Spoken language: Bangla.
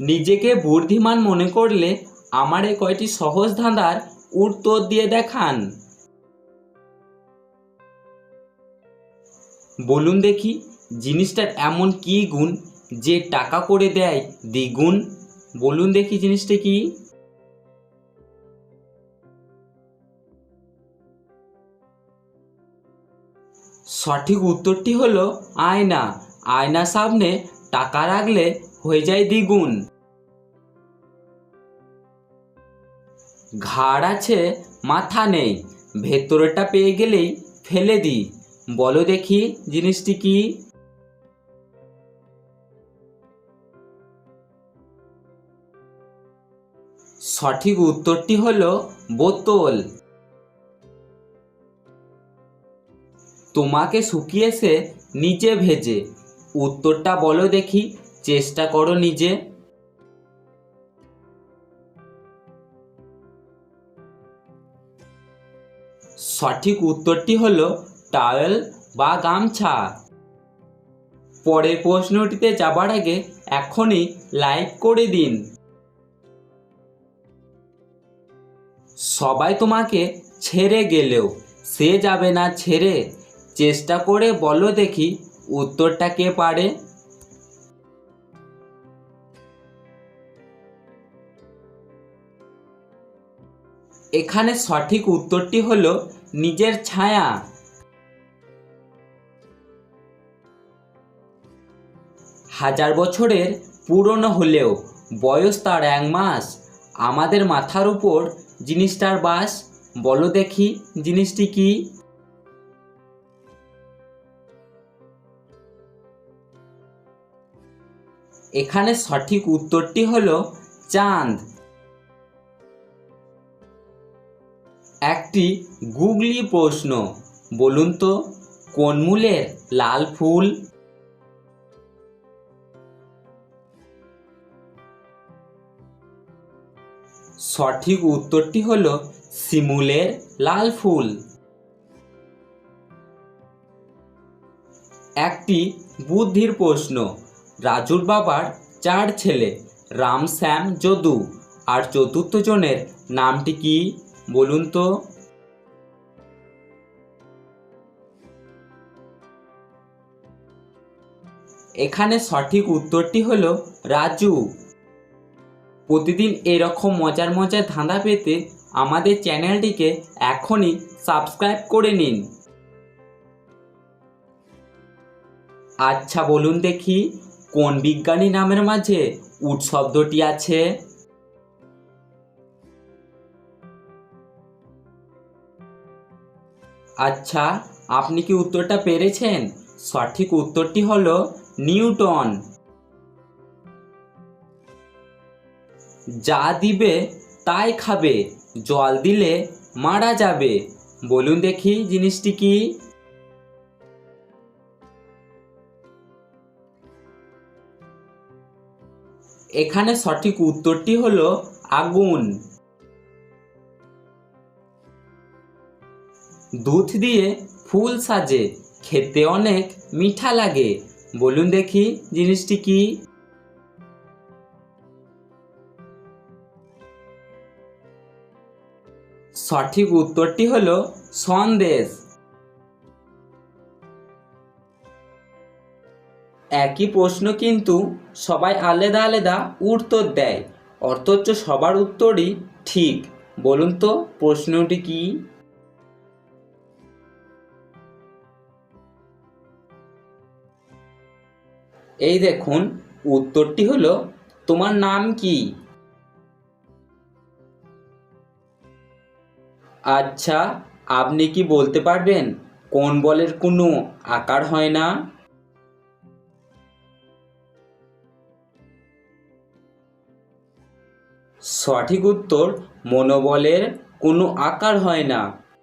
নিজেকে বুদ্ধিমান মনে করলে আমার আমারে কয়টি সহজ ধাঁধার উত্তর দিয়ে দেখান। বলুন দেখি, জিনিসটার এমন কি গুণ যে টাকা করে দেয় দ্বিগুণ? বলুন দেখি জিনিসটা কি? সঠিক উত্তরটি হলো আয়না। আয়না সামনে টাকা রাখলে হয়ে যায় দ্বিগুণ। ঘাড় আছে, মাথা নেই। ভেতরেটা পেয়ে গেলেই ফেলে দিই। বলো দেখি জিনিসটি কি? সঠিক উত্তরটি হল বোতল। তোমাকে শুকিয়েছে, নিচে ভেজে। উত্তরটা বলো দেখি চেষ্টা করো নিজে। সঠিক উত্তরটি হলো টাওয়েল বা গামছা। পরের প্রশ্নটিতে যাবার আগে এখনই লাইক করে দিন। সবাই তোমাকে ছেড়ে গেলেও, সে যাবে না ছেড়ে। চেষ্টা করে বলো দেখি উত্তরটা কে পারে। এখানে সঠিক উত্তরটি হল নিজের ছায়া। হাজার বছরের পুরনো হলেও বয়স তার এক মাস। আমাদের মাথার উপর জিনিসটার বাস, বলো দেখি জিনিসটি কি? এখানে সঠিক উত্তরটি হলো চাঁদ। একটি গুগলি প্রশ্ন, বলুন তো, কোন মূলের লাল ফুল? সঠিক উত্তরটি হল শিমুলের লাল ফুল। একটি বুদ্ধির প্রশ্ন, রাজুর বাবার চার ছেলে, রাম, শ্যাম, যদু, আর চতুর্থ জনের নামটি কি? বলুন তো। এখানে সঠিক উত্তরটি হল রাজু। প্রতিদিন এরকম মজার মজার ধাঁধা পেতে আমাদের চ্যানেলটিকে এখনই সাবস্ক্রাইব করে নিন। আচ্ছা বলুন দেখি, কোন বিজ্ঞানী নামের মাঝে উট শব্দটি আছে? আচ্ছা আপনি কি উত্তরটা পেরেছেন? সঠিক উত্তরটি হলো নিউটন। যা দিবে, তাই খাবে। জল দিলে মারা যাবে। বলুন দেখি জিনিসটি কি? এখানে সঠিক উত্তরটি হলো আগুন। দুধ দিয়ে ফুল সাজে, খেতে অনেক মিঠা লাগে। বলুন দেখি জিনিসটি কি? সঠিক উত্তরটি হলো সন্দেশ। একই প্রশ্ন কিন্তু সবাই আলাদা আলাদা উত্তর দেয়, অথচ সবার উত্তরই ঠিক। বলুন তো প্রশ্নটি কি? এই দেখুন, উত্তরটি হলো, তোমার নাম কি? আচ্ছা আপনি কি বলতে পারবেন, কোন বলের কোনো আকার হয় না? সঠিক উত্তর, মনোবলের কোনো আকার হয় না।